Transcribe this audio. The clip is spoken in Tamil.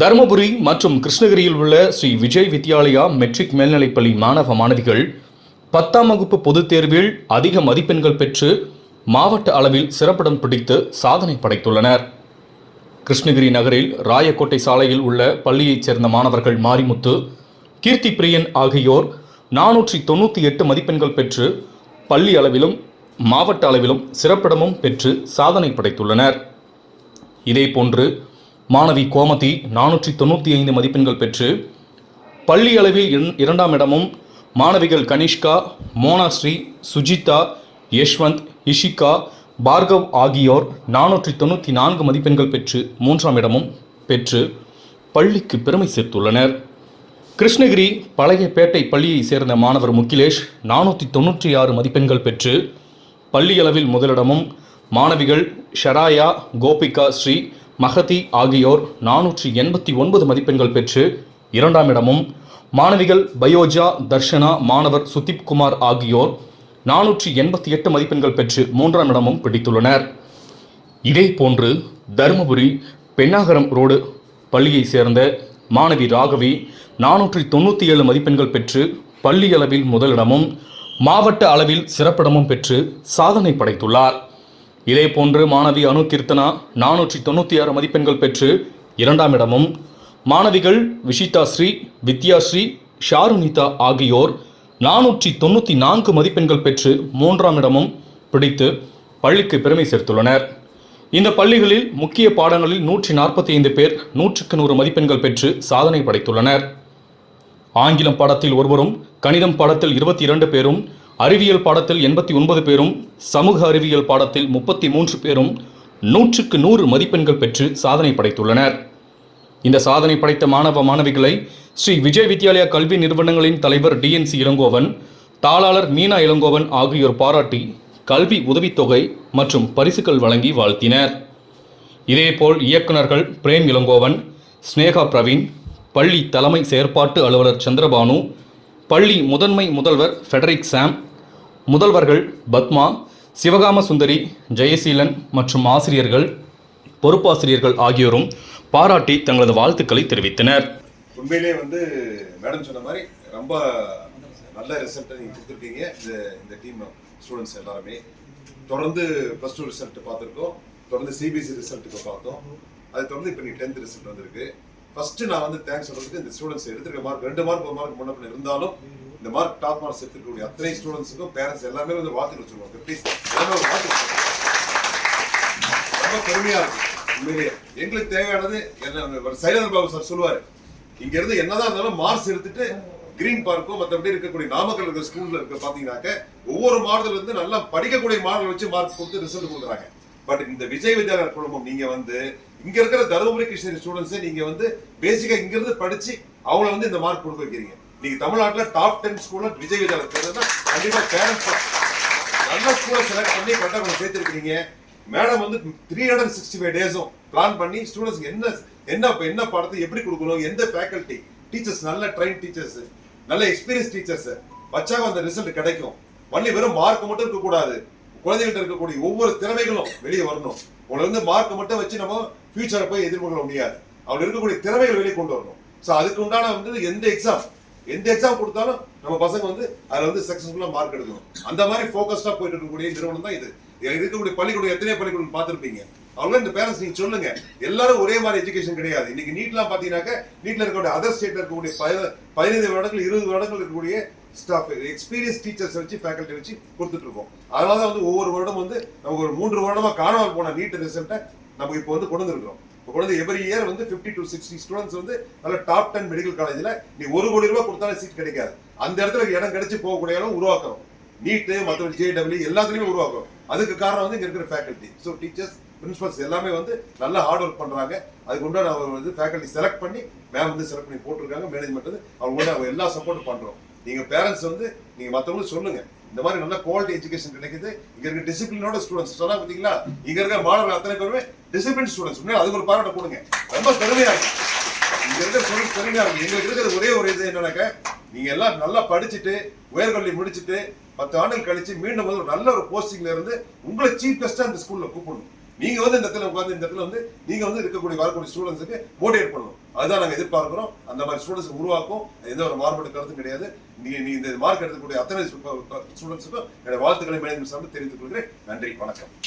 தருமபுரி மற்றும் கிருஷ்ணகிரியில் உள்ள ஸ்ரீ விஜய் வித்யாலயா மெட்ரிக் மேல்நிலைப்பள்ளி மாணவ மாணவிகள் பத்தாம் வகுப்பு பொதுத் தேர்வில் அதிக மதிப்பெண்கள் பெற்று மாவட்ட அளவில் சிறப்பிடம் பிடித்து சாதனை படைத்துள்ளனர். கிருஷ்ணகிரி நகரில் ராயக்கோட்டை சாலையில் உள்ள பள்ளியைச் சேர்ந்த மாணவர்கள் மாரிமுத்து கீர்த்தி பிரியன் ஆகியோர் நானூற்றி தொண்ணூற்றி எட்டு மதிப்பெண்கள் பெற்று பள்ளி அளவிலும் மாவட்ட அளவிலும் சிறப்பிடமும் பெற்று சாதனை படைத்துள்ளனர். இதேபோன்று மாணவி கோமதி நானூற்றி தொண்ணூற்றி ஐந்து மதிப்பெண்கள் பெற்று பள்ளி அளவில் இரண்- இரண்டாம் இடமும் மாணவிகள் கனிஷ்கா மோனாஸ்ரீ சுஜிதா யஷ்வந்த் இஷிகா பார்கவ் ஆகியோர் நானூற்றி தொண்ணூற்றி நான்கு மதிப்பெண்கள் பெற்று மூன்றாம் இடமும் பெற்று பள்ளிக்கு பெருமை சேர்த்துள்ளனர். கிருஷ்ணகிரி பழையப்பேட்டை பள்ளியை சேர்ந்த மாணவர் முகிலேஷ் நானூற்றி தொண்ணூற்றி ஆறு மதிப்பெண்கள் பெற்று பள்ளி அளவில் முதலிடமும் மாணவிகள் ஷராயா கோபிகா ஸ்ரீ மகதி ஆகியோர் நானூற்றி எண்பத்தி ஒன்பது மதிப்பெண்கள் பெற்று இரண்டாம் இடமும். மாணவிகள் பயோஜா தர்ஷனா மாணவர் சுதீப் குமார் ஆகியோர் நானூற்றி எண்பத்தி எட்டு மதிப்பெண்கள் பெற்று மூன்றாம் இடமும் பிடித்துள்ளனர். இதே போன்று தருமபுரி பெண்ணாகரம் ரோடு பள்ளியைச் சேர்ந்த மாணவி ராகவி நானூற்றி தொண்ணூற்றி ஏழு மதிப்பெண்கள் பெற்று பள்ளி அளவில் முதலிடமும் மாவட்ட அளவில் சிறப்பிடமும் பெற்று சாதனை படைத்துள்ளார். இதேபோன்று மாணவி அணு கீர்த்தனா நானூற்றி தொண்ணூற்றி ஆறு மதிப்பெண்கள் பெற்று இரண்டாம் இடமும். மாணவிகள் விஷிதா ஸ்ரீ வித்யாஸ்ரீ ஷாருனிதா ஆகியோர் நானூற்றி தொண்ணூற்றி நான்கு மதிப்பெண்கள் பெற்று மூன்றாம் இடமும் பிடித்து பள்ளிக்கு பெருமை சேர்த்துள்ளனர். இந்த பள்ளிகளில் முக்கிய பாடங்களில் நூற்றி நாற்பத்தி ஐந்து பேர் நூற்றுக்கு நூறு மதிப்பெண்கள் பெற்று சாதனை படைத்துள்ளனர். ஆங்கிலம் பாடத்தில் ஒருவரும் கணிதம் பாடத்தில் இருபத்தி இரண்டு பேரும் அறிவியல் பாடத்தில் எண்பத்தி ஒன்பது பேரும் சமூக அறிவியல் பாடத்தில் முப்பத்தி மூன்று பேரும் நூற்றுக்கு நூறு மதிப்பெண்கள் பெற்று சாதனை படைத்துள்ளனர். இந்த சாதனை படைத்த மாணவ மாணவிகளை ஸ்ரீ விஜய் வித்யாலயா கல்வி நிறுவனங்களின் தலைவர் டிஎன்சி இளங்கோவன் தாளாளர் மீனா இளங்கோவன் ஆகியோர் பாராட்டி கல்வி உதவித்தொகை மற்றும் பரிசுகள் வழங்கி வாழ்த்தினர். இதேபோல் இயக்குனர்கள் பிரேம் இளங்கோவன் ஸ்னேகா பிரவீன் பள்ளி தலைமை செயற்பாட்டு அலுவலர் சந்திரபானு பள்ளி முதன்மை முதல்வர் ஃபெடரிக் சாம் முதல்வர்கள் பத்மா சிவகாம சுந்தரி ஜெயசீலன் மற்றும் ஆசிரியர்கள் பொறுப்பாசிரியர்கள் ஆகியோரும் பாராட்டி தங்களது வாழ்த்துக்களை தெரிவித்தனர். உண்மையிலேயே வந்து மேடம் சொன்ன மாதிரி ரொம்ப நல்ல ரிசல்ட்டை நீங்கள் கொடுத்துருக்கீங்க. இந்த இந்த டீம் ஸ்டூடெண்ட்ஸ் எல்லாருமே. தொடர்ந்து ப்ளஸ் டூ ரிசல்ட் பார்த்துருக்கோம். தொடர்ந்து சிபிஎஸ்சி ரிசல்ட்டுக்கு பார்த்தோம். அதை தொடர்ந்து இப்போ நீ டென்த் ரிசல்ட் வந்திருக்கு. ஃபர்ஸ்ட் நான் வந்து தேங்க்ஸ் சொல்றதுக்கு இந்த ஸ்டூடெண்ட்ஸ் எடுத்துருக்க மார்க் ரெண்டு மார்க் ஒரு மார்க் முன்ன இருந்தாலும் இந்த மார்க் டாப் மார்க்ஸ் எடுத்துருக்கக்கூடிய அத்தனை ஸ்டூடெண்ட்ஸுக்கும் பேரண்ட்ஸ் எல்லாமே வந்து வாழ்த்து வச்சுருவாங்க ப்ளீஸ் எல்லாமே ஒரு வாழ்த்து ரொம்ப பெருமையா இருக்கு உண்மையிலேயே. எங்களுக்கு தேவையானது என்ன சைலந்த பாபு சார் சொல்லுவாரு. இங்க இருந்து என்னதான் இருந்தாலும் மார்க்ஸ் எடுத்துட்டு கிரீன் பார்க்கோ மற்றபடி இருக்கக்கூடிய நாமக்கல் இருக்கிற ஸ்கூல்ல இருக்க பாத்தீங்கன்னாக்க ஒவ்வொரு மாடல் வந்து நல்லா படிக்கக்கூடிய மாடல் வச்சு மார்க் கொடுத்து ரிசல்ட் கொடுக்குறாங்க. பட் இந்த விஜய் வித்யாலயா குழுமம் நீங்க வந்து இங்க இருக்கிற தருமபுரி கிருஷ்ணகிரி ஸ்டூடெண்ட்ஸை நீங்க வந்து பேசிக்கா இங்க இருந்து படிச்சு அவங்கள வந்து இந்த மார்க் கொடுக்க வைக்கிறீங்க. நீங்க தமிழ்நாட்டுல டாப் டென் ஸ்கூல்ல விஜய் வித்யாலயா கண்டிப்பா பேரண்ட்ஸ் நல்ல ஸ்கூலை செலக்ட் பண்ணி கரெக்டாக கொஞ்சம் சேர்த்துருக்கீங்க மேடம் வந்து த்ரீ ஹண்ட்ரட் சிக்ஸ்டி ஃபைவ் டேஸும் பிளான் பண்ணி ஸ்டூடெண்ட்ஸ்க்கு என்ன என்ன என்ன பாடத்தை எப்படி கொடுக்கணும் எந்த ஃபேக்கல்ட்டி டீச்சர்ஸ் நல்ல ட்ரைன் டீச்சர்ஸ் நல்ல எக்ஸ்பீரியன்ஸ் டீச்சர்ஸ் வச்சாங்க அந்த ரிசல்ட் கிடைக்கும். ஒன்லி வெறும் மார்க் மட்டும் இருக்கக்கூடாது. குழந்தைகிட்ட இருக்கக்கூடிய ஒவ்வொரு திறமைகளும் வெளியே வரணும். உங்களை வந்து மார்க் மட்டும் வச்சு நம்ம ஃபியூச்சரை போய் எதிர்கொள்ள முடியாது. அவர் இருக்கக்கூடிய திறமைகள் வெளியே கொண்டு வரணும். ஸோ அதுக்கு உண்டான வந்து எந்த எக்ஸாம் எந்த எக்ஸாம் கொடுத்தாலும் நம்ம பசங்க வந்து அதில் வந்து சக்ஸஸ்ஃபுல்லாக மார்க் எடுக்கணும். அந்த மாதிரி ஃபோக்கஸ்டாக போயிட்டு இருக்கக்கூடிய நிறுவனம் தான் இது. இருக்கக்கூடிய பள்ளிக்கூடம் எத்தனை பள்ளிக்கூடம் பார்த்துருப்பீங்க. அவங்க இந்த பேரண்ட்ஸ் நீங்க சொல்லுங்க. எல்லாரும் ஒரே மாதிரி எஜுகேஷன் கிடையாது. இன்னைக்கு நீட்லாம் பாத்தீங்கன்னாக்க நீட்ல இருக்கக்கூடிய அதர் ஸ்டேட்ல இருக்கக்கூடிய பதினைந்து வருடங்கள் இருபது வருடங்கள் இருக்கக்கூடிய ஸ்டாஃப் எக்ஸ்பீரியன்ஸ் டீச்சர்ஸ் வச்சு ஃபேக்கல்ட்டி வச்சு கொடுத்துட்டு இருக்கோம். அதனால தான் வந்து ஒவ்வொரு வருடம் வந்து நமக்கு ஒரு மூன்று வருடமா காணாமல் போன நீட் ரிசல்ட்டை நம்ம இப்போ வந்து கொண்டு வந்துருக்கோம் இப்போ கொண்டு வந்து எவ்ரி இயர் வந்து 50 டு சிக்ஸ்டி ஸ்டூடெண்ட்ஸ் வந்து நல்ல டாப் டென் மெடிக்கல் காலேஜில் நீ ஒரு கோடி ரூபாய் கொடுத்தாலும் சீட் கிடைக்காது. அந்த இடத்துல இடம் கிடைச்சி போகக்கூடிய இடம் உருவாக்குறோம் நீட்டு மற்றபடி ஜேடபிள்யூ எல்லாத்துலேயுமே உருவாக்குறோம் அதுக்கு காரணம் வந்து இங்கே இருக்கிற ஃபேக்கல்ட்டி ஸோ டீச்சர்ஸ் பிரின்சிபல்ஸ் எல்லாமே வந்து நல்லா ஹார்ட் ஒர்க் பண்ணுறாங்க அதுக்கு உண்டான அவர் வந்து ஃபேக்கல்ட்டி செலக்ட் பண்ணி மேம் வந்து செலக்ட் பண்ணி போட்டிருக்காங்க. மேனேஜ்மெண்ட் வந்து அவங்க அவங்க எல்லா சப்போர்ட் பண்ணுறோம் நீங்கள் பேரண்ட்ஸ் வந்து நீங்கள் மற்றவங்களுக்கு சொல்லுங்கள் இந்த மாதிரி நல்ல குவாலிட்டி எஜுகேஷன் கிடைக்குது. இங்க இருக்க டிசிப்ளினோட ஸ்டூடெண்ட்ஸ் சொன்னா பாத்தீங்களா இங்க இருக்க மாணவர்கள் அத்தனை பேருமே டிசிப்ளின் ஸ்டூடெண்ட்ஸ் உண்மையா? அதுக்கு ஒரு பாராட்ட கொடுங்க ரொம்ப பெருமையா இருக்கு. இங்க இருக்கிற ஸ்டூடெண்ட்ஸ் பெருமையா இருக்கு. எங்களுக்கு இருக்கிறது ஒரே ஒரு இது என்னன்னாக்க நீங்க எல்லாம் நல்லா படிச்சுட்டு உயர்கல்வி முடிச்சுட்டு பத்து ஆண்டுகள் கழிச்சு மீண்டும் வந்து ஒரு நல்ல ஒரு போஸ்டிங்ல இருந்து உங்களை சீஃப் கெஸ்டா அந்த ஸ்கூல்ல கூப்பிடணும். நீங்க வந்து இந்த இடத்துல உட்கார்ந்து இந்த இடத்துல வந்து நீங்க வந்து இருக்கக்கூடிய வரக்கூடிய ஸ்டூடெண்ட்ஸுக்கு மோட்டிவேட் பண்ணணும். அதுதான் நாங்க எதிர்பார்க்கிறோம். அந்த மாதிரி ஸ்டூடெண்ட்ஸ் உருவாக்கும். எந்த ஒரு மாறுபட்ட கருத்தும் கிடையாது. நீங்க நீ இந்த மார்க் எடுக்கக்கூடிய அத்தனை ஸ்டூடெண்ட்ஸுக்கும் என்னோட வாழ்த்துக்களை மேனேஜ்மெண்ட் சார்ந்து தெரிவித்துக் கொள்கிறேன். நன்றி வணக்கம்.